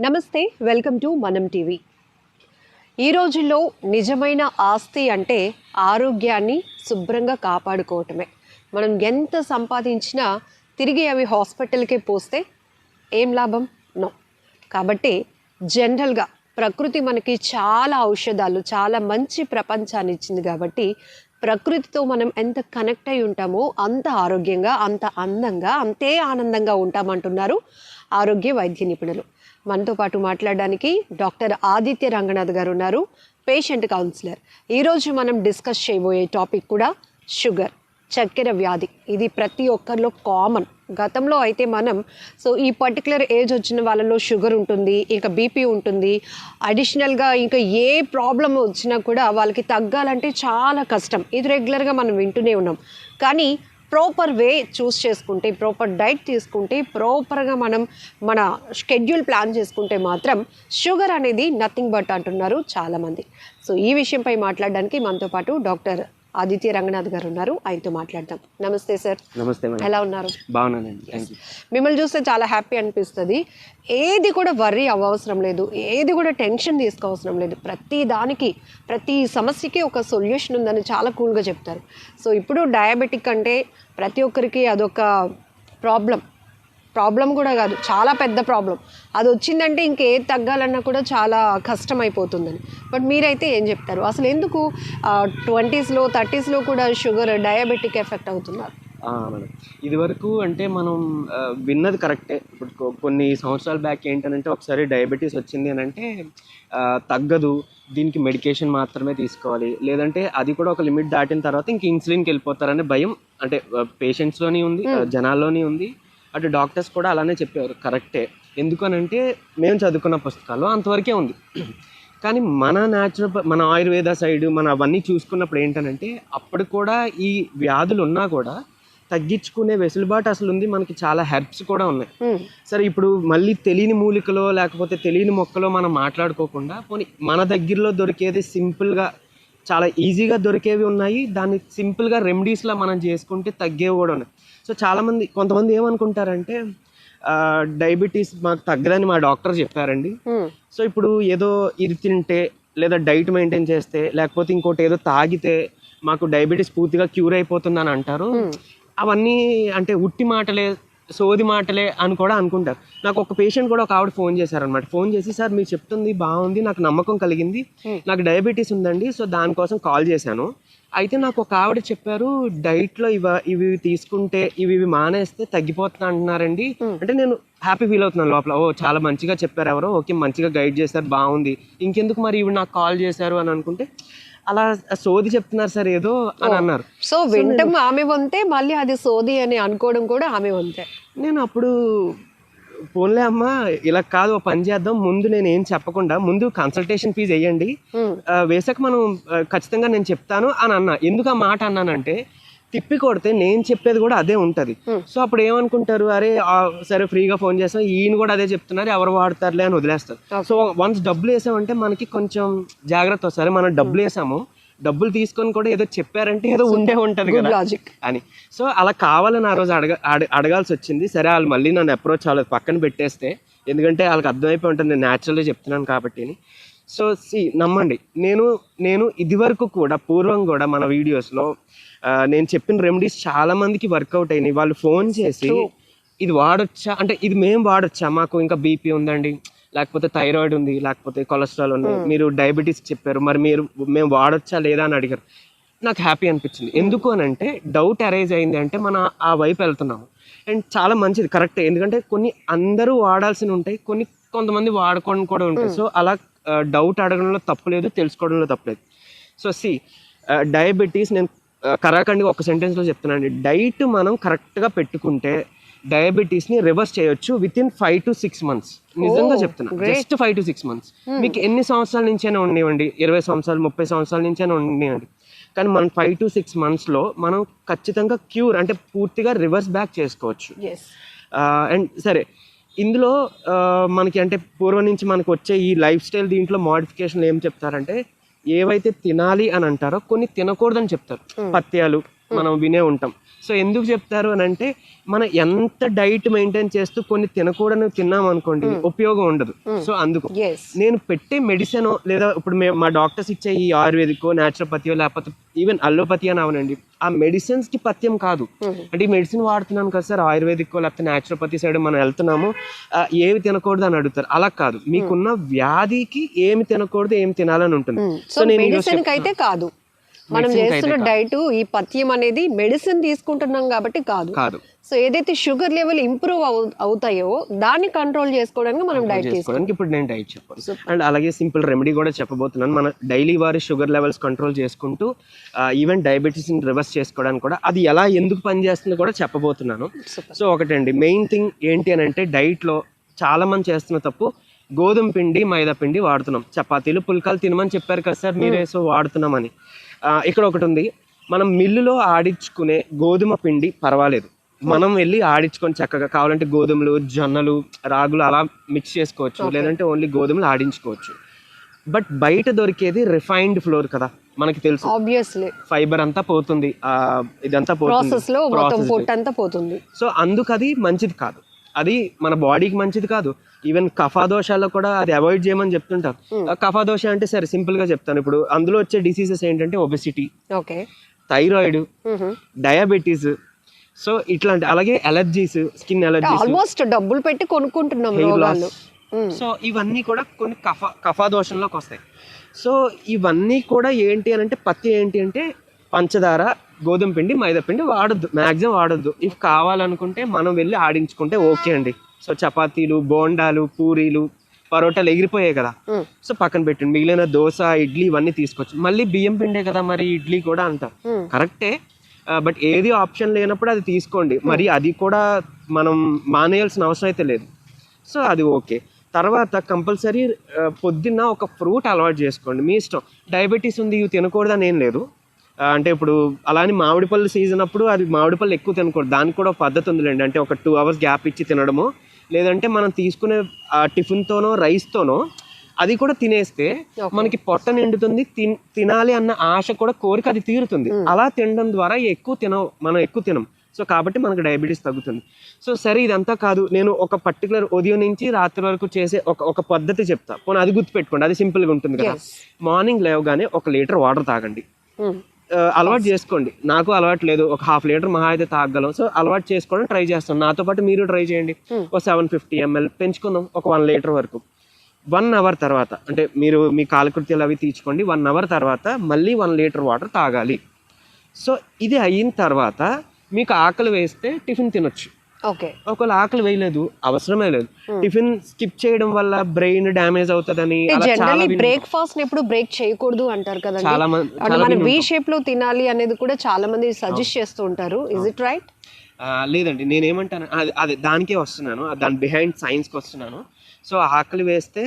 నమస్తే welcome to మనం TV. ఈ రోజుల్లో నిజమైన ఆస్తి అంటే ఆరోగ్యాన్ని శుభ్రంగా కాపాడుకోవటమే. మనం ఎంత సంపాదించినా తిరిగి అవి హాస్పిటల్కే పోస్తే ఏం లాభం? నో. కాబట్టి జనరల్గా ప్రకృతి మనకి చాలా ఔషధాలు చాలా మంచి ప్రపంచాన్ని ఇచ్చింది కాబట్టి ప్రకృతితో మనం ఎంత కనెక్ట్ అయి ఉంటామో అంత ఆరోగ్యంగా అంత అందంగా అంతే ఆనందంగా ఉంటామంటున్నారు ఆరోగ్య వైద్య నిపుణులు. మనతో పాటు మాట్లాడడానికి డాక్టర్ ఆదిత్య రంగనాథ్ గారు ఉన్నారు పేషెంట్ కౌన్సిలర్. ఈరోజు మనం డిస్కస్ చేయబోయే టాపిక్ కూడా షుగర్ చక్కెర వ్యాధి. ఇది ప్రతి ఒక్కరిలో కామన్. గతంలో అయితే మనం సో ఈ పర్టికులర్ ఏజ్ వచ్చిన వాళ్ళలో షుగర్ ఉంటుంది ఇంకా బీపీ ఉంటుంది. అడిషనల్గా ఇంకా ఏ ప్రాబ్లం వచ్చినా కూడా వాళ్ళకి తగ్గాలంటే చాలా కష్టం. ఇది రెగ్యులర్గా మనం వింటూనే ఉన్నాం. కానీ ప్రాపర్ వే చూస్ చేసుకుంటే ప్రాపర్ డైట్ తీసుకుంటే ప్రాపర్గా మనం మన షెడ్యూల్ ప్లాన్ చేసుకుంటే మాత్రం షుగర్ అనేది నథింగ్ బట్ అంటున్నారు చాలామంది. సో ఈ విషయంపై మాట్లాడడానికి మనతో పాటు డాక్టర్ ఆదిత్య రంగనాథ్ గారు ఉన్నారు. ఆయనతో మాట్లాడదాం. నమస్తే సార్. నమస్తే ఎలా ఉన్నారు? బాగున్నానండి. మిమ్మల్ని చూస్తే చాలా హ్యాపీ అనిపిస్తుంది. ఏది కూడా వర్రీ అవ్వవసరం లేదు. ఏది కూడా టెన్షన్ తీసుకోవసరం లేదు. ప్రతి దానికి ప్రతి సమస్యకి ఒక సొల్యూషన్ ఉందని చాలా కూల్గా చెప్తారు. సో ఇప్పుడు డయాబెటిక్ అంటే ప్రతి ఒక్కరికి అదొక ప్రాబ్లం. ప్రాబ్లం కూడా కాదు. చాలా పెద్ద ప్రాబ్లం. అది వచ్చిందంటే ఇంకేది తగ్గాలన్నా కూడా చాలా కష్టం అయిపోతుందని బట్ మీరైతే ఏం చెప్తారు? అసలు ఎందుకు ట్వంటీస్లో థర్టీస్లో కూడా షుగర్ డయాబెటిక్ ఎఫెక్ట్ అవుతున్నారు మేడం. ఇది వరకు అంటే మనం విన్నది కరెక్టే. ఇప్పుడు కొన్ని సంవత్సరాల బ్యాక్ ఏంటనంటే ఒకసారి డయాబెటీస్ వచ్చింది అని అంటే తగ్గదు. దీనికి మెడికేషన్ మాత్రమే తీసుకోవాలి. లేదంటే అది కూడా ఒక లిమిట్ దాటిన తర్వాత ఇంక ఇన్సులిన్కి వెళ్ళిపోతారనే భయం. అంటే పేషెంట్స్లోని ఉంది జనాల్లోని ఉంది. అటు డాక్టర్స్ కూడా అలానే చెప్పేవారు కరెక్టే. ఎందుకనంటే మేము చదువుకున్న పుస్తకాల్లో అంతవరకే ఉంది. కానీ మన న్యాచురల్ మన ఆయుర్వేద సైడ్ మన అవన్నీ చూసుకున్నప్పుడు ఏంటనంటే అప్పుడు కూడా ఈ వ్యాధులు ఉన్నా కూడా తగ్గించుకునే వెసులుబాటు అసలు ఉంది మనకి చాలా హెర్బ్స్ కూడా ఉన్నాయి. సరే ఇప్పుడు మళ్ళీ తెలియని మూలికలో లేకపోతే తెలియని మొక్కలో మనం మాట్లాడుకోకుండా పోనీ మన దగ్గరలో దొరికేది సింపుల్గా చాలా ఈజీగా దొరికేవి ఉన్నాయి. దాన్ని సింపుల్గా రెమెడీస్లా మనం చేసుకుంటే తగ్గేవి కూడా ఉన్నాయి. సో చాలామంది కొంతమంది ఏమనుకుంటారంటే డయాబెటీస్ మాకు తగ్గదని మా డాక్టర్ చెప్పారండి. సో ఇప్పుడు ఏదో ఇది తింటే లేదా డైట్ మెయింటైన్ చేస్తే లేకపోతే ఇంకోటి ఏదో తాగితే మాకు డయాబెటీస్ పూర్తిగా క్యూర్ అయిపోతుందని అంటారు. అవన్నీ అంటే ఉట్టి మాటలే సోది మాటలే అని కూడా అనుకుంటారు. నాకు ఒక పేషెంట్ కూడా ఒక ఆవిడ ఫోన్ చేశారనమాట ఫోన్ చేసి సార్ మీరు చెప్తుంది బాగుంది నాకు నమ్మకం కలిగింది నాకు డయాబెటీస్ ఉందండి సో దానికోసం కాల్ చేశాను. అయితే నాకు ఒక ఆవిడ చెప్పారు డైట్లో ఇవ ఇవి తీసుకుంటే ఇవి ఇవి మానేస్తే తగ్గిపోతున్నా అంటున్నారండి. అంటే నేను హ్యాపీ ఫీల్ అవుతున్నాను లోపల. ఓ చాలా మంచిగా చెప్పారు ఎవరో ఓకే మంచిగా గైడ్ చేశారు బాగుంది. ఇంకెందుకు మరి ఇవి నాకు కాల్ చేశారు? అని అనుకుంటే అలా సోది చెప్తున్నారు సార్ ఏదో అని అన్నారు. సో వింటం ఆమె వంతే మళ్ళీ అది సోది అని అనుకోవడం కూడా ఆమె వంతే. నేను అప్పుడు పోన్లే అమ్మ ఇలా కాదు పని చేద్దాం. ముందు నేను ఏం చెప్పకుండా ముందు కన్సల్టేషన్ ఫీజు వేయండి. వేసాక మనం ఖచ్చితంగా నేను చెప్తాను అని అన్నా. ఎందుకు ఆ మాట అన్నానంటే తిప్పి కొడితే నేను చెప్పేది కూడా అదే ఉంటది. సో అప్పుడు ఏమనుకుంటారు? అరే సరే ఫ్రీగా ఫోన్ చేస్తాం. ఈయన కూడా అదే చెప్తున్నారు. ఎవరు వాడతారులే అని వదిలేస్తారు. సో వన్స్ డబ్బులు వేసామంటే మనకి కొంచెం జాగ్రత్త. సరే మనం డబ్బులు వేసాము. డబ్బులు తీసుకొని కూడా ఏదో చెప్పారంటే ఏదో ఉండే ఉంటది కదా లాజిక్ అని. సో అలా కావాలని ఆ రోజు అడగ అడ- అడగాల్సి వచ్చింది. సరే వాళ్ళు మళ్ళీ నన్ను అప్రోచ్ అవ్వలేదు. పక్కన పెట్టేస్తే. ఎందుకంటే వాళ్ళకి అర్థమైపోయి ఉంటుంది. నేను న్యాచురల్గా చెప్తున్నాను కాబట్టి. సో సి నమ్మండి. నేను నేను ఇదివరకు కూడా పూర్వం కూడా మన వీడియోస్లో నేను చెప్పిన రెమెడీస్ చాలా మందికి వర్కౌట్ అయినాయి. వాళ్ళు ఫోన్ చేసి ఇది వాడొచ్చా? అంటే ఇది మేము వాడొచ్చా? మాకు ఇంకా బీపీ ఉందండి. లేకపోతే థైరాయిడ్ ఉంది లేకపోతే కొలెస్ట్రాల్ ఉంది. మీరు డయాబెటీస్ చెప్పారు. మరి మీరు మేము వాడొచ్చా లేదా? అని అడిగారు. నాకు హ్యాపీ అనిపించింది. ఎందుకు అని అంటే డౌట్ అరైజ్ అయింది అంటే మన ఆ వైపు వెళ్తున్నాము. అండ్ చాలా మంచిది కరెక్ట్ ఎందుకంటే కొన్ని అందరూ వాడాల్సినవి ఉంటాయి కొన్ని కొంతమంది వాడుకోవడం కూడా ఉంటాయి. సో అలా డౌట్ అడగడంలో తప్పులేదు తెలుసుకోవడంలో తప్పులేదు సో సి డయాబెటీస్ నేను ఆ, కరాఖండిగా ఒక సెంటెన్స్లో చెప్తున్నాను డైట్ మనం కరెక్ట్గా పెట్టుకుంటే డయాబెటీస్ని రివర్స్ చేయొచ్చు with in five to six months నిజంగా చెప్తున్నా. Just five to six months మీకు ఎన్ని సంవత్సరాల నుంచైనా ఉండనివ్వండి ఇరవై సంవత్సరాలు ముప్పై సంవత్సరాల నుంచైనా ఉండనివ్వండి. కానీ మనం ఫైవ్ టు సిక్స్ మంత్స్లో మనం ఖచ్చితంగా క్యూర్ అంటే పూర్తిగా రివర్స్ బ్యాక్ చేసుకోవచ్చు. అండ్ సరే ఇందులో మనకి అంటే పూర్వం నుంచి మనకు వచ్చే ఈ లైఫ్ స్టైల్ దీంట్లో మోడిఫికేషన్ ఏం చెప్తారంటే ఏవైతే తినాలి అని అంటారో కొన్ని తినకూడదని చెప్తారు. పత్యాలు మనం వినే ఉంటాం. సో ఎందుకు చెప్తారు అని అంటే మనం ఎంత డైట్ మెయింటైన్ చేస్తూ కొన్ని తినకూడని తిన్నాం అనుకోండి ఉపయోగం ఉండదు. సో అందుకు నేను పెట్టే మెడిసిన్ లేదా ఇప్పుడు మే డాక్టర్స్ ఇచ్చే ఈ ఆయుర్వేదికో న్యాచురోపతియో లేకపోతే ఈవెన్ అల్లోపతి అని అవనండి ఆ మెడిసిన్స్కి పథ్యం కాదు. అంటే ఈ మెడిసిన్ వాడుతున్నాను కదా సార్ ఆయుర్వేదిక్ లేకపోతే న్యాచురోపతి సైడ్ మనం వెళ్తున్నాము ఏమి తినకూడదు అని అడుగుతారు. అలా కాదు. మీకున్న వ్యాధికి ఏమి తినకూడదు ఏమి తినాలని ఉంటుంది. సో నేను అయితే కాదు. మనం చేస్తున్న. డైట్ ఈ పథ్యం అనేది మెడిసిన్ తీసుకుంటున్నాం కాబట్టి కాదు. కాదు. సో ఏదైతే షుగర్ లెవెల్ ఇంప్రూవ్ అవుతాయో దాన్ని కంట్రోల్ చేసుకోవడానికి మనం డైట్ చేసుకోవడానికి ఇప్పుడు నేను డైట్ చెప్పాను. అండ్ అలాగే సింపుల్ రెమెడీ కూడా చెప్పబోతున్నాను. మన డైలీ వారి షుగర్ లెవెల్స్ కంట్రోల్ చేసుకుంటూ ఈవెన్ డయాబెటీస్ రివర్స్ చేసుకోవడానికి కూడా అది ఎలా ఎందుకు పనిచేస్తుందో కూడా చెప్పబోతున్నాను. సో ఒకటండి మెయిన్ థింగ్ ఏంటి అని అంటే డైట్లో చాలా మంది చేస్తున్న తప్పు గోధుమ పిండి మైదా పిండి వాడుతున్నాం. చపాతీలు పుల్కాలు తినమని చెప్పారు కదా సార్ మీరే సో వాడుతున్నామని. ఇక్కడ ఒకటి ఉంది. మనం మిల్లులో ఆడించుకునే గోధుమ పిండి పర్వాలేదు. మనం వెళ్ళి ఆడించుకొని చక్కగా కావాలంటే గోధుమలు జొన్నలు రాగులు అలా మిక్స్ చేసుకోవచ్చు. లేదంటే ఓన్లీ గోధుమలు ఆడించుకోవచ్చు. బట్ బయట దొరికేది రిఫైన్డ్ ఫ్లోర్ కదా మనకి తెలుసు. ఆబ్వియస్లీ ఫైబర్ అంతా పోతుంది. ఆ, ఇదంతా పోతుంది. పోతుంది. సో అందుకు అది మంచిది కాదు. అది మన బాడీకి మంచిది కాదు. ఈవెన్ కఫా దోషాల్లో కూడా అది అవాయిడ్ చేయమని చెప్తుంటారు. ఆ కఫా దోష అంటే సరే సింపుల్గా చెప్తాను. ఇప్పుడు అందులో వచ్చే డిసీజెస్ ఏంటంటే obesity okay. Thyroid diabetes so ఇట్లాంటి అలాగే అలర్జీస్ స్కిన్ అలర్జీస్ ఆల్మోస్ట్ డబ్బులు పెట్టి కొనుక్కుంటున్నాం రోగాలు. సో ఇవన్నీ కూడా కొన్ని కఫ కఫా దోషంలోకి వస్తాయి. సో ఇవన్నీ కూడా ఏంటి అని అంటే పత్తి ఏంటి అంటే పంచదార గోధుమ పిండి మైదా పిండి వాడొద్దు. మ్యాక్సిమం వాడొద్దు. ఇఫ్ కావాలనుకుంటే మనం వెళ్ళి ఆడించుకుంటే ఓకే అండి. సో చపాతీలు బోండాలు పూరీలు పరోటాలు ఎగిరిపోయాయి కదా. సో పక్కన పెట్టండి మిగిలిన దోశ ఇడ్లీ ఇవన్నీ తీసుకోవచ్చు మళ్ళీ బియ్యం పిండే కదా మరి ఇడ్లీ కూడా అంటారు. కరెక్టే. బట్ ఏది ఆప్షన్ లేనప్పుడు అది తీసుకోండి. మరి అది కూడా మనం మానేయాల్సిన అవసరం అయితే లేదు. సో అది ఓకే. తర్వాత కంపల్సరీ పొద్దున్న ఒక ఫ్రూట్ అలవాటు చేసుకోండి. మీ ఇష్టం. డయాబెటీస్ ఉంది ఇవి తినకూడదని ఏం లేదు. అంటే ఇప్పుడు అలానే మామిడి పళ్ళు సీజన్ అప్పుడు అది మామిడి పళ్ళు ఎక్కువ తినకూడదు. దానికి కూడా ఒక పద్ధతి ఉందిలేండి. అంటే ఒక టూ అవర్స్ గ్యాప్ ఇచ్చి తినడము. లేదంటే మనం తీసుకునే టిఫిన్తోనో రైస్తోనో అది కూడా తినేస్తే మనకి పొట్ట నిండుతుంది తిన్- తినాలి అన్న ఆశ కూడా కోరిక అది తీరుతుంది. అలా తినడం ద్వారా ఎక్కువ తిన మనం ఎక్కువ తినం. సో కాబట్టి మనకు డయాబెటీస్ తగ్గుతుంది. సో సరే ఇదంతా కాదు. నేను ఒక పర్టికులర్ ఉదయం నుంచి రాత్రి వరకు చేసే ఒక ఒక పద్ధతి చెప్తా. పోనీ అది గుర్తుపెట్టుకోండి. అది సింపుల్గా ఉంటుంది కదా. మార్నింగ్ లేవగానే ఒక లీటర్ వాటర్ తాగండి. అలవాటు చేసుకోండి. నాకు అలవాటు లేదు. ఒక హాఫ్ లీటర్ మహా అయితే తాగలం సో అలవాటు చేసుకోవడం ట్రై చేస్తాను. నాతో పాటు మీరు ట్రై చేయండి. ఒక సెవెన్ ఫిఫ్టీ ఎంఎల్ పెంచుకుందాం. ఒక వన్ లీటర్ వరకు. వన్ అవర్ తర్వాత అంటే మీరు మీ కాలకృత్యాలు అవి తీర్చుకోండి వన్ అవర్ తర్వాత మళ్ళీ వన్ లీటర్ వాటర్ తాగాలి. సో ఇది అయిన తర్వాత మీకు ఆకలి వేస్తే టిఫిన్ తినొచ్చు. ఒకవేళ ఆకలి వేయలేదు అవసరమే లేదు. టిఫిన్ స్కిప్ చేయడం వల్ల బ్రెయిన్ డ్యామేజ్ అవుతుందని జనరల్లీ బ్రేక్ఫాస్ట్ ఎప్పుడు బ్రేక్ చేయకూడదు అంటారు కదండి. చాలా మంది మనం వి. షేప్లో తినాలి అనేది కూడా చాలా మంది సజెస్ట్ చేస్తూ ఉంటారు. ఇస్ ఇట్ రైట్ లేదండి నేనేమంటాను అది అది దానికే వస్తున్నాను. దాని బిహైండ్ సైన్స్కి వస్తున్నాను. సో ఆకలి వేస్తే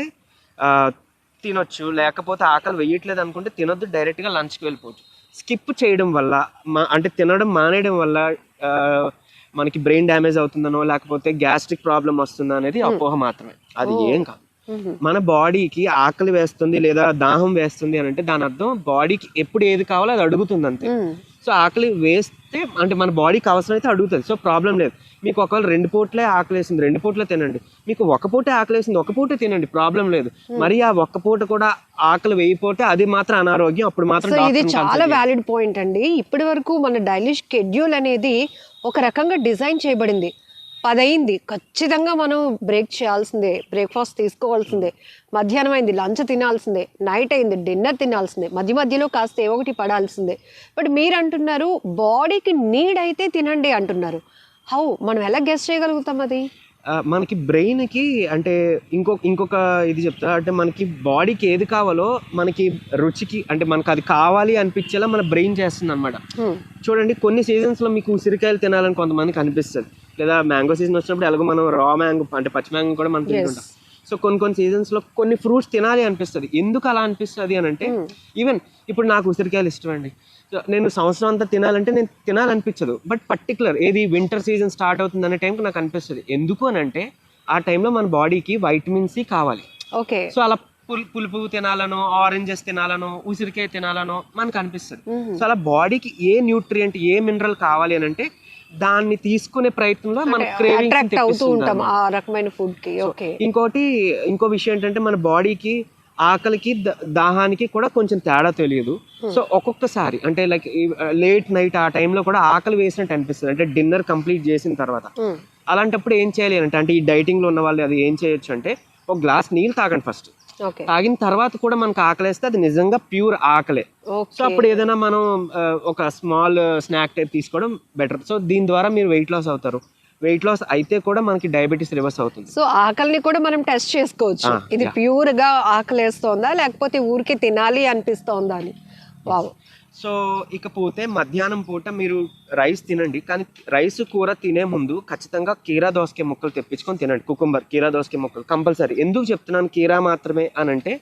తినొచ్చు. లేకపోతే ఆకలి వేయట్లేదు అనుకుంటే తినొద్దు డైరెక్ట్గా లంచ్కి వెళ్ళిపోవచ్చు. స్కిప్ చేయడం వల్ల మా అంటే తినడం మానేయడం వల్ల మనకి బ్రెయిన్ డ్యామేజ్ అవుతుందనో లేకపోతే గ్యాస్ట్రిక్ ప్రాబ్లం వస్తుందో అనేది అపోహ మాత్రమే. అది ఏం కాదు. మన బాడీకి ఆకలి వేస్తుంది లేదా దాహం వేస్తుంది అని అంటే దాని అర్థం బాడీకి ఎప్పుడు ఏది కావాలో అది అడుగుతుంది అంతే సో ఆకలి వేస్తే అంటే మన బాడీకి అవసరం అయితే అడుగుతుంది. సో ప్రాబ్లం లేదు. మీకు ఒకవేళ రెండు పూట్లే ఆకలి వేసింది రెండు పూట్లే తినండి. మీకు ఒక పూటే ఆకలి వేసింది ఒక పూటే తినండి ప్రాబ్లం లేదు. మరి ఆ ఒక్క పూట కూడా ఆకలి వేయిపోతే అది మాత్రం అనారోగ్యం అప్పుడు మాత్రం ఇది చాలా. వ్యాలిడ్ పాయింట్ అండి. ఇప్పటి వరకు మన డైలీ షెడ్యూల్ అనేది ఒక రకంగా డిజైన్ చేయబడింది. పదయింది. ఖచ్చితంగా మనం బ్రేక్ చేయాల్సిందే. బ్రేక్ఫాస్ట్ తీసుకోవాల్సిందే. మధ్యాహ్నం అయింది. లంచ్ తినాల్సిందే. నైట్ అయింది. డిన్నర్ తినాల్సిందే. మధ్య మధ్యలో కాస్త ఏ ఒకటి పడాల్సిందే. బట్ మీరు అంటున్నారు బాడీకి నీడ్ అయితే తినండి అంటున్నారు. హౌ? మనం ఎలా గెస్ట్ చేయగలుగుతాం అది? మనకి బ్రెయిన్కి అంటే ఇంకొక ఇంకొక ఇది చెప్తా అంటే మనకి బాడీకి ఏది కావాలో మనకి రుచికి అంటే మనకు అది కావాలి అనిపించేలా మన బ్రెయిన్ చేస్తుంది అనమాట. చూడండి కొన్ని సీజన్స్లో మీకు ఉసిరికాయలు తినాలని కొంతమందికి అనిపిస్తుంది. లేదా మ్యాంగో సీజన్ వచ్చినప్పుడు ఎలాగో మనం రా మ్యాంగో అంటే పచ్చి మ్యాంగో కూడా మనం తింటుంటాం. సో కొన్ని కొన్ని సీజన్స్లో కొన్ని ఫ్రూట్స్ తినాలి అనిపిస్తుంది. ఎందుకు అలా అనిపిస్తుంది అని అంటే ఈవెన్ ఇప్పుడు నాకు ఉసిరికాయలు ఇష్టం అండి నేను సంవత్సరం అంతా తినాలంటే నేను తినాలనిపించదు. బట్ పర్టికులర్ ఏది వింటర్ సీజన్ స్టార్ట్ అవుతుంది అనే టైంకి నాకు అనిపిస్తుంది. ఎందుకు అని అంటే ఆ టైంలో మన బాడీకి వైటమిన్ సి కావాలి. ఓకే. సో అలా పుల్ పులుపు తినాలనో ఆరెంజెస్ తినాలనో ఉసిరికాయ తినాలనో మనకు అనిపిస్తుంది. సో అలా బాడీకి ఏ న్యూట్రియంట్ ఏ మినరల్ కావాలి అని అంటే దాన్ని తీసుకునే ప్రయత్నంలో మన క్రేవింగ్స్ అట్రాక్ట్ అవుతూ ఉంటాం ఆ రకమైన ఫుడ్కి. ఓకే. ఇంకోటి ఇంకో విషయం ఏంటంటే మన బాడీకి ఆకలికి దాహానికి కూడా కొంచెం తేడా తెలియదు. సో ఒక్కొక్కసారి అంటే లైక్ లేట్ నైట్ ఆ టైంలో కూడా ఆకలి వేసినట్టు అనిపిస్తుంది. అంటే డిన్నర్ కంప్లీట్ చేసిన తర్వాత. అలాంటప్పుడు ఏం చేయాలి అంటే అంటే ఈ డైటింగ్లో ఉన్న వాళ్ళు అది ఏం చేయొచ్చు అంటే ఒక గ్లాస్ నీళ్ళు తాగండి ఫస్ట్ తాగిన తర్వాత కూడా మనకు ఆకలేస్తే అది నిజంగా ప్యూర్ ఆకలే. సో అప్పుడు ఏదైనా మనం ఒక స్మాల్ స్నాక్ టైప్ తీసుకోవడం బెటర్ సో దీని ద్వారా మీరు వెయిట్ లాస్ అవుతారు. వెయిట్ లాస్ అయితే కూడా మనకి డయాబెటీస్ రివర్స్ అవుతుంది. సో ఆకలిని కూడా మనం టెస్ట్ చేసుకోవచ్చు. ఇది. ప్యూర్గా ఆకలేస్తోందా? లేకపోతే ఊరికే తినాలి అనిపిస్తోందా అని? వావ్. సో ఇకపోతే మధ్యాహ్నం పూట మీరు రైస్ తినండి. కానీ రైస్ కూర తినే ముందు ఖచ్చితంగా కీరా దోసకాయ ముక్కలు తెప్పించుకొని తినండి. కుకుంబర్ కీరా దోసకాయ ముక్కలు కంపల్సరీ. ఎందుకు చెప్తున్నాను కీరా మాత్రమే అని అంటే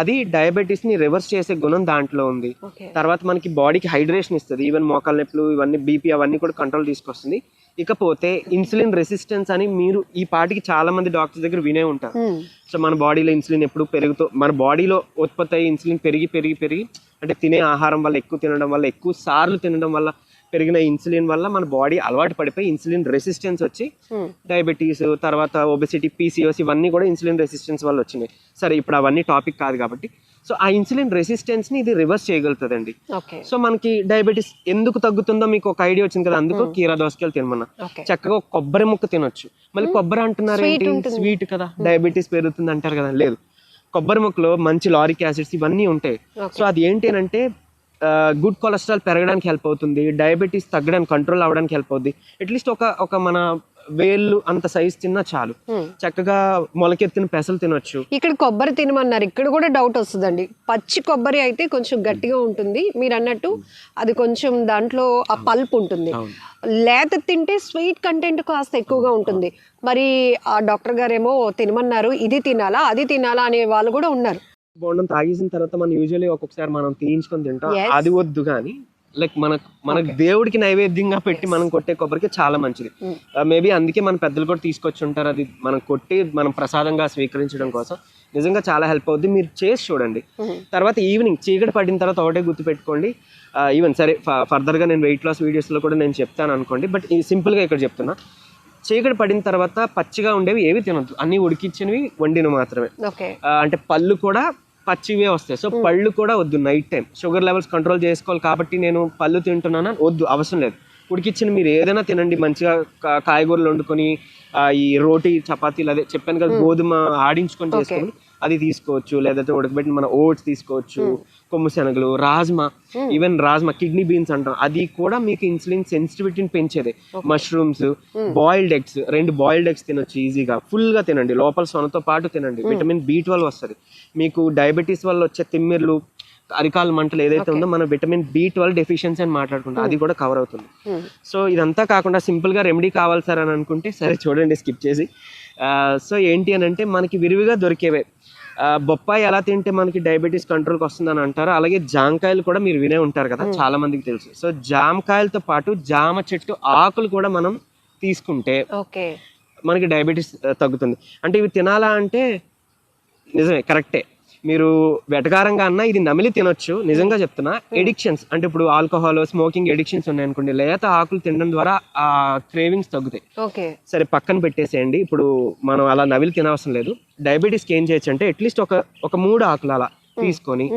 అది డయాబెటీస్ని రివర్స్ చేసే గుణం దాంట్లో ఉంది. తర్వాత మనకి బాడీకి హైడ్రేషన్ ఇస్తుంది. ఈవెన్ మోకాల నొప్పులు ఇవన్నీ బీపీ అవన్నీ కూడా కంట్రోల్ తీసుకొస్తుంది. ఇకపోతే ఇన్సులిన్ రెసిస్టెన్స్ అని మీరు ఈ పాటికి చాలా మంది డాక్టర్స్ దగ్గర వినే ఉంటారు. సో మన బాడీలో ఇన్సులిన్ ఎప్పుడు పెరుగుతూ మన బాడీలో ఉత్పత్తి అయ్యే ఇన్సులిన్ పెరిగి పెరిగి పెరిగి అంటే తినే ఆహారం వల్ల ఎక్కువ తినడం వల్ల ఎక్కువ సార్లు తినడం వల్ల పెరిగిన ఇన్సులిన్ వల్ల మన బాడీ అలవాటు పడిపోయి ఇన్సులిన్ రెసిస్టెన్స్ వచ్చి డయాబెటీస్ తర్వాత ఒబెసిటీ పీసీఓస్ ఇవన్నీ కూడా ఇన్సులిన్ రెసిస్టెన్స్ వల్ల వచ్చినాయి. సరే ఇప్పుడు అవన్నీ టాపిక్ కాదు కాబట్టి సో ఆ ఇన్సులిన్ రెసిస్టెన్స్ని ఇది రివర్స్ చేయగలుగుతుందండి. సో మనకి డయాబెటీస్ ఎందుకు తగ్గుతుందో మీకు ఒక ఐడియా వచ్చింది కదా అందుకు కీరా దోసకాయలు తినమన్నా. చక్కగా కొబ్బరి ముక్క తినొచ్చు. మళ్ళీ కొబ్బరి అంటున్నారు ఏంటి. స్వీట్ కదా. డయాబెటీస్ పెరుగుతుంది అంటారు కదా లేదు. కొబ్బరి ముక్కలో మంచి లారిక్ యాసిడ్స్ ఇవన్నీ ఉంటాయి. సో అది ఏంటి అని అంటే గుడ్ కొలెస్ట్రాల్ పెరగడానికి హెల్ప్ అవుతుంది డయాబెటీస్ తగ్గడానికి కంట్రోల్ అవ్వడానికి హెల్ప్ అవుతుంది అట్లీస్ట్ ఒక ఒక మన వేళ్ళు అంత సైజ్ తిన్నా చాలు. చక్కగా మొలకెత్తిన పెసలు తినొచ్చు. ఇక్కడ కొబ్బరి తినమన్నారు. ఇక్కడ కూడా డౌట్ వస్తుందండి. పచ్చి కొబ్బరి అయితే కొంచెం గట్టిగా ఉంటుంది. మీరు అన్నట్టు అది కొంచెం దాంట్లో ఆ పల్ప్ ఉంటుంది. లేత తింటే స్వీట్ కంటెంట్ కాస్త ఎక్కువగా ఉంటుంది. మరి ఆ డాక్టర్ గారేమో తినమన్నారు. ఇది తినాలా అది తినాలా అనే వాళ్ళు కూడా ఉన్నారు. బోండం తాగేసిన తర్వాత మనం యూజువల్లీ ఒక్కొక్కసారి మనం తీయించుకొని తింటాం. అది వద్దు కానీ లైక్ మన మన దేవుడికి నైవేద్యంగా పెట్టి మనం కొట్టే కొబ్బరికి చాలా మంచిది. Mm. మేబీ అందుకే మన పెద్దలు కూడా తీసుకొచ్చి ఉంటారు. అది మనం కొట్టి మనం ప్రసాదంగా స్వీకరించడం కోసం. నిజంగా చాలా హెల్ప్ అవుద్ది. మీరు చేసి చూడండి. Mhm. తర్వాత ఈవినింగ్ చీకటి పడిన తర్వాత ఒకటే గుర్తుపెట్టుకోండి. ఈవెన్ సరే ఫ- ఫర్దర్గా నేను వెయిట్ లాస్ వీడియోస్లో కూడా నేను చెప్తాను అనుకోండి. బట్ ఈ సింపుల్గా ఇక్కడ చెప్తున్నా. చీకటి పడిన తర్వాత పచ్చిగా ఉండేవి ఏవి తినొద్దు. అన్ని ఉడికించినవి వండిన మాత్రమే. ఆ, అంటే పళ్ళు కూడా పచ్చివే వస్తాయి. సో పళ్ళు కూడా వద్దు night time sugar levels control చేసుకోవాలి కాబట్టి నేను పళ్ళు తింటున్నాను? వద్దు అవసరం లేదు. ఉడికిచ్చిన మీరు ఏదైనా తినండి. మంచిగా కాయగూరలు వండుకొని ఈ రోటీ చపాతీలు అదే చెప్పాను కదా గోధుమ ఆడించుకొని చేసుకొని అది తీసుకోవచ్చు. లేదంటే ఉడకబెట్టిన మన ఓట్స్ తీసుకోవచ్చు. కొమ్ము శనగలు rajma even rajma kidney beans అంటాం. అది కూడా మీకు ఇన్సులిన్ సెన్సిటివిటీని పెంచేది. మష్రూమ్స్ బాయిల్డ్ ఎగ్స్ రెండు బాయిల్డ్ ఎగ్స్ తినొచ్చు ఈజీగా ఫుల్గా తినండి. లోపల సొనతో పాటు తినండి. విటమిన్ బి ట్వెల్వ్ వస్తుంది. మీకు డయాబెటీస్ వల్ల వచ్చే తిమ్మిర్లు అరికాల మంటలు ఏదైతే ఉందో మన విటమిన్ బి ట్వెల్వ్ డెఫిషియన్సీ అని మాట్లాడుకుంటాం. అది కూడా కవర్ అవుతుంది. సో ఇదంతా కాకుండా సింపుల్గా రెమెడీ కావాలి సార్ అని అనుకుంటే సరే చూడండి స్కిప్ చేసి. సో ఏంటి అని అంటే మనకి విరివిగా దొరికేవే. బొప్పాయి ఎలా తింటే మనకి డయాబెటీస్ కంట్రోల్కి వస్తుందని అంటారు అలాగే జామకాయలు కూడా మీరు వినే ఉంటారు కదా చాలా మందికి తెలుసు. సో జామకాయలతో పాటు జామ చెట్టు ఆకులు కూడా మనం తీసుకుంటే మనకి డయాబెటీస్ తగ్గుతుంది. అంటే ఇవి తినాలా అంటే నిజమే కరెక్టే. మీరు వెటకారంగా అన్నా ఇది నమిలి తినొచ్చు. నిజంగా చెప్తున్నా ఎడిక్షన్స్ అంటే ఇప్పుడు ఆల్కహాల్ స్మోకింగ్ ఎడిక్షన్స్ ఉన్నాయనుకోండి లేత ఆకులు తినడం ద్వారా ఆ క్రేవింగ్స్ తగ్గుతాయి. ఓకే. సరే పక్కన పెట్టేసేయండి. ఇప్పుడు మనం అలా నవిలి తినవసరం లేదు. డయాబెటీస్కి ఏం చేయొచ్చు అంటే అట్లీస్ట్ ఒక ఒక మూడు ఆకులు అలా తీసుకొని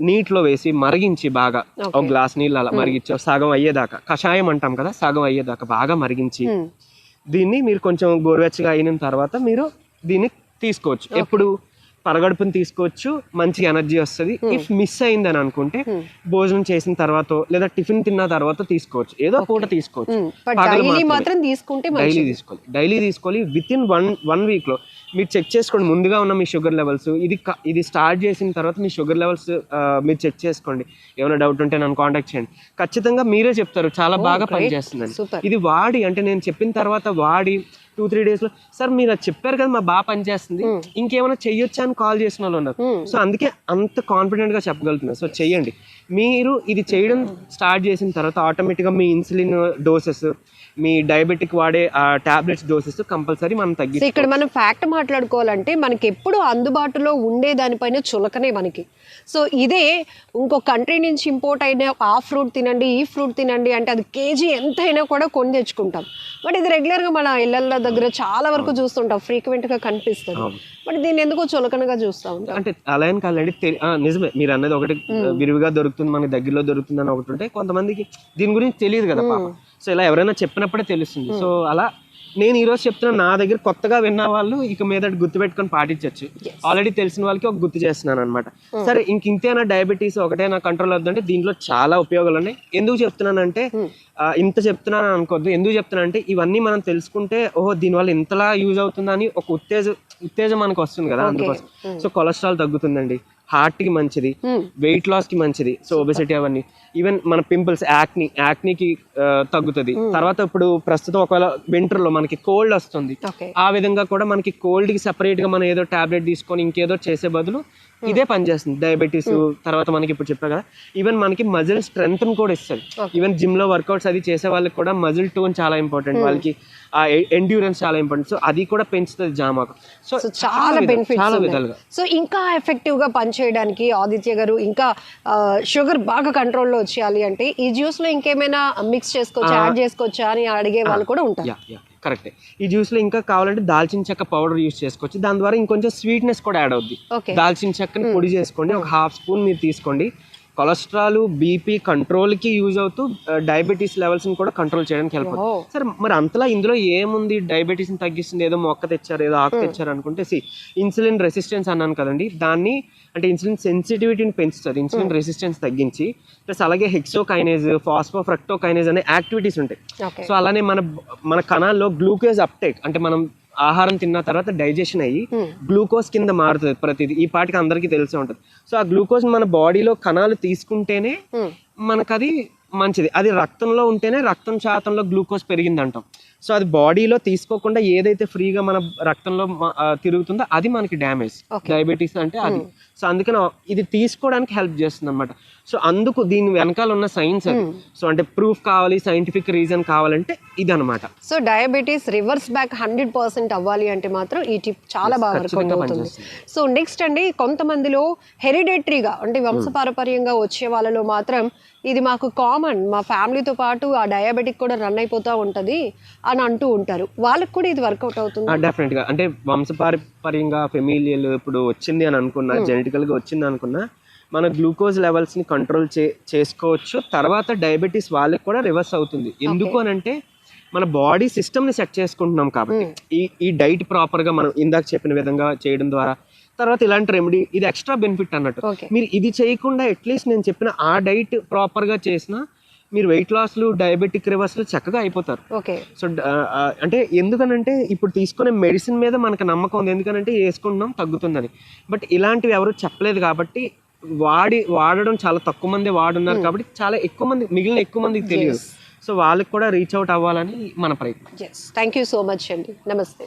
నీటిలో వేసి మరిగించి బాగా. ఒక గ్లాస్ నీళ్ళు అలా మరిగించి సగం అయ్యేదాకా. కషాయం అంటాం కదా సగం అయ్యేదాకా బాగా మరిగించి దీన్ని మీరు కొంచెం గోరువెచ్చగా అయిన తర్వాత మీరు దీన్ని తీసుకోవచ్చు. ఎప్పుడు? పరగడుపుని తీసుకోవచ్చు మంచి ఎనర్జీ వస్తుంది. ఇఫ్ మిస్ అయిందని అనుకుంటే భోజనం చేసిన తర్వాత లేదా టిఫిన్ తిన్న తర్వాత తీసుకోవచ్చు. ఏదో పూట తీసుకోవచ్చు. మాత్రమే. మాత్రం తీసుకుంటే డైలీ తీసుకోవాలి. డైలీ తీసుకోవాలి. విత్ ఇన్ వన్ వన్ వీక్లో మీరు చెక్ చేసుకోండి. ముందుగా ఉన్న మీ షుగర్ లెవెల్స్ ఇది ఇది స్టార్ట్ చేసిన తర్వాత మీ షుగర్ లెవెల్స్ మీరు చెక్ చేసుకోండి. ఏమైనా డౌట్ ఉంటే నన్ను కాంటాక్ట్ చేయండి. ఖచ్చితంగా మీరే చెప్తారు. చాలా బాగా great. పనిచేస్తుందని. Super. ఇది వాడి అంటే నేను చెప్పిన తర్వాత వాడి టూ త్రీ డేస్లో సార్ మీరు అది చెప్పారు కదా మా బాగా పనిచేస్తుంది ఇంకేమైనా చెయ్యొచ్చా? అని కాల్ చేసిన వాళ్ళు ఉన్నారు. సో అందుకే అంత కాన్ఫిడెంట్గా చెప్పగలుగుతున్నారు సో చెయ్యండి. మీరు ఇది చేయడం స్టార్ట్ చేసిన తర్వాత ఆటోమేటిక్గా మీ ఇన్సులిన్ డోసెస్ మీ డయాబెటిక్ వాడే టాబ్లెట్స్ డోసెస్ కంపల్సరీ మనం తగ్గి ఇక్కడ మనం ఫ్యాక్ట్ మాట్లాడుకోవాలంటే మనకి ఎప్పుడు అందుబాటులో ఉండే దానిపైన చులకనే మనకి. సో ఇదే ఇంకో కంట్రీ నుంచి ఇంపోర్ట్ అయిన ఆ ఫ్రూట్ తినండి ఈ ఫ్రూట్ తినండి అంటే అది కేజీ ఎంత అయినా కూడా కొని తెచ్చుకుంటాం. బట్ ఇది రెగ్యులర్గా మన ఇళ్ళ దగ్గర చాలా వరకు చూస్తుంటాం. ఫ్రీక్వెంట్గా కనిపిస్తుంది. బట్ దీన్ని ఎందుకో చులకనగా చూస్తూ ఉంటాం. అంటే అలా అని కాదండి నిజమే. మీరు అన్నది ఒకటి విరివిగా దొరుకుతుంది మనకి దగ్గరలో దొరుకుతుంది అని ఒకటి ఉంటే కొంతమందికి దీని గురించి తెలియదు కదా పాప. సో ఇలా ఎవరైనా చెప్పినప్పుడే తెలుస్తుంది. సో అలా నేను ఈ రోజు చెప్తున్నా నా దగ్గర కొత్తగా విన్న వాళ్ళు ఇక మీద గుర్తుపెట్టుకొని పాటించవచ్చు ఆల్రెడీ తెలిసిన వాళ్ళకి ఒక గుర్తు చేస్తున్నాను అనమాట సరే ఇంక ఇంతేనా డయాబెటీస్ ఒకటే నా కంట్రోల్ అవుతుందంటే దీంట్లో చాలా ఉపయోగాలు ఉన్నాయి. ఎందుకు చెప్తున్నానంటే ఆ, ఇంత చెప్తున్నాను అనుకోవద్దు ఎందుకు చెప్తున్నానంటే ఇవన్నీ మనం తెలుసుకుంటే ఓహో దీనివల్ల ఇంతలా యూజ్ అవుతుందని ఒక ఉత్తేజం ఉత్తేజం మనకు వస్తుంది కదా అందుకోసం. సో కొలెస్ట్రాల్ తగ్గుతుందండి. హార్ట్కి మంచిది Hmm. వెయిట్ లాస్కి మంచిది. సో ఒబెసిటీ అవన్నీ. ఈవెన్ మన పింపుల్స్ యాక్ని యాక్నీకి తగ్గుతుంది. తర్వాత ఇప్పుడు ప్రస్తుతం ఒకవేళ వింటర్లో మనకి కోల్డ్ వస్తుంది. ఆ విధంగా కూడా మనకి కోల్డ్కి సెపరేట్గా మనం ఏదో టాబ్లెట్ తీసుకొని ఇంకేదో చేసే బదులు ఇదే పనిచేస్తుంది డయాబెటీస్ తర్వాత మనకి ఇప్పుడు చెప్పా కదా. ఈవెన్ మనకి మజిల్ స్ట్రెంగ్త్ కూడా ఇస్తుంది ఈవెన్ జిమ్లో వర్కౌట్స్ అది చేసే వాళ్ళకి కూడా మజిల్ టోన్ చాలా ఇంపార్టెంట్ వాళ్ళకి ఆ ఎండ్యూరెన్స్ చాలా ఇంపార్టెంట్ సో అది కూడా పెంచుతుంది జామాకు. సో చాలా బెనిఫిట్స్ చాలా విధాలుగా. సో ఇంకా ఎఫెక్టివ్గా పనిచేయడానికి ఆదిత్య గారు ఇంకా షుగర్ బాగా కంట్రోల్లో వచ్చేయాలి అంటే ఈ జ్యూస్లో ఇంకేమైనా మిక్స్ చేసుకోవచ్చా యాడ్ చేసుకోవచ్చా అని అడిగే వాళ్ళు కూడా ఉంటారు. కరెక్టే. ఈ జ్యూస్లో ఇంకా కావాలంటే దాల్చిన చెక్క పౌడర్ యూస్ చేసుకోవచ్చు. దాని ద్వారా ఇంకొంచెం స్వీట్నెస్ కూడా యాడ్ అవుద్ది. దాల్చిన చెక్కని పొడి చేసుకోండి. ఒక హాఫ్ స్పూన్ మీరు తీసుకోండి. కొలెస్ట్రాల్ బీపీ కంట్రోల్కి యూజ్ అవుతూ డయాబెటీస్ లెవెల్స్ని కూడా కంట్రోల్ చేయడానికి హెల్ప్. అవుతుంది. సరే మరి అంతలా ఇందులో ఏముంది? డయాబెటీస్ని తగ్గిస్తుంది ఏదో మొక్క తెచ్చారు ఏదో ఆకు తెచ్చారు అనుకుంటే సి ఇన్సులిన్ రెసిస్టెన్స్ అన్నాను కదండి దాన్ని అంటే ఇన్సులిన్ సెన్సిటివిటీని పెంచుతుంది ఇన్సులిన్ రెసిస్టెన్స్ తగ్గించి ప్లస్ అలాగే హెక్సోకైనేజ్ ఫాస్ఫోఫ్రక్టోకైనేజ్ అనే యాక్టివిటీస్ ఉంటాయి. సో అలానే మన మన కణాల్లో గ్లూకోజ్ అప్టేక్ అంటే మనం ఆహారం తిన్న తర్వాత డైజెషన్ అయ్యి గ్లూకోజ్ కింద మారుతుంది ప్రతిదీ. ఈ పాటికి అందరికీ తెలిసే ఉంటుంది. సో ఆ గ్లూకోజ్ మన బాడీలో కణాలు తీసుకుంటేనే మనకు అది మంచిది. అది రక్తంలో ఉంటేనే రక్తం శాతంలో గ్లూకోజ్ పెరిగింది అంటాం సో అది బాడీలో తీసుకోకుండా ఏదైతే ఫ్రీగా మన రక్తంలో తిరుగుతుందో అది మనకి డ్యామేజ్. డయాబెటీస్ అంటే అది. సో అందుకని ఇది తీసుకోవడానికి హెల్ప్ చేస్తుంది అనమాట సో అందుకు దీని వెనకాల ఉన్న సైన్స్ అది. సో అంటే ప్రూఫ్ కావాలి సైంటిఫిక్ రీజన్ కావాలంటే ఇది అనమాట so diabetes reverse back hundred percent అవ్వాలి అంటే మాత్రం ఈ టిప్ చాలా బాగా అవుతుంది. సో నెక్స్ట్ అండి కొంతమందిలో హెరిడేటరీగా అంటే వంశపారపర్యంగా వచ్చే వాళ్ళలో మాత్రం ఇది మాకు కామన్. మా ఫ్యామిలీతో పాటు ఆ డయాబెటిక్ కూడా రన్ అయిపోతూ ఉంటుంది. అని అంటూ ఉంటారు. వాళ్ళకి కూడా ఇది వర్కౌట్ అవుతుంది? డెఫినెట్గా. అంటే వంశపారంపర్యంగా ఫెమిలియల్ ఇప్పుడు వచ్చింది అని అనుకున్నా జెనెటికల్గా వచ్చింది అనుకున్నా మన గ్లూకోజ్ లెవెల్స్ని కంట్రోల్ చే చేసుకోవచ్చు. తర్వాత డయాబెటీస్ వాళ్ళకి కూడా రివర్స్ అవుతుంది. ఎందుకు అని అంటే మన బాడీ సిస్టమ్ని సెట్ చేసుకుంటున్నాం కాబట్టి ఈ ఈ డైట్ ప్రాపర్గా మనం ఇందాక చెప్పిన విధంగా చేయడం ద్వారా తర్వాత ఇలాంటి రెమెడీ ఇది ఎక్స్ట్రా బెనిఫిట్ అన్నట్టు. మీరు ఇది చేయకుండా అట్లీస్ట్ నేను చెప్పిన ఆ డైట్ ప్రాపర్గా చేసినా మీరు వెయిట్ లాస్లు డయాబెటిక్ రివర్స్లు చక్కగా అయిపోతారు. ఓకే. సో అంటే ఎందుకనంటే ఇప్పుడు తీసుకునే మెడిసిన్ మీద మనకు నమ్మకం ఉంది. ఎందుకనంటే వేసుకుంటున్నాం తగ్గుతుందని. బట్ ఇలాంటివి ఎవరు చెప్పలేదు కాబట్టి వాడి వాడడం చాలా తక్కువ మంది వాడున్నారు కాబట్టి చాలా ఎక్కువ మంది మిగిలిన ఎక్కువ మందికి తెలియదు. సో వాళ్ళకి కూడా రీచ్ అవుట్ అవ్వాలని మన ప్రయత్నం. థ్యాంక్ యూ సో మచ్ అండి నమస్తే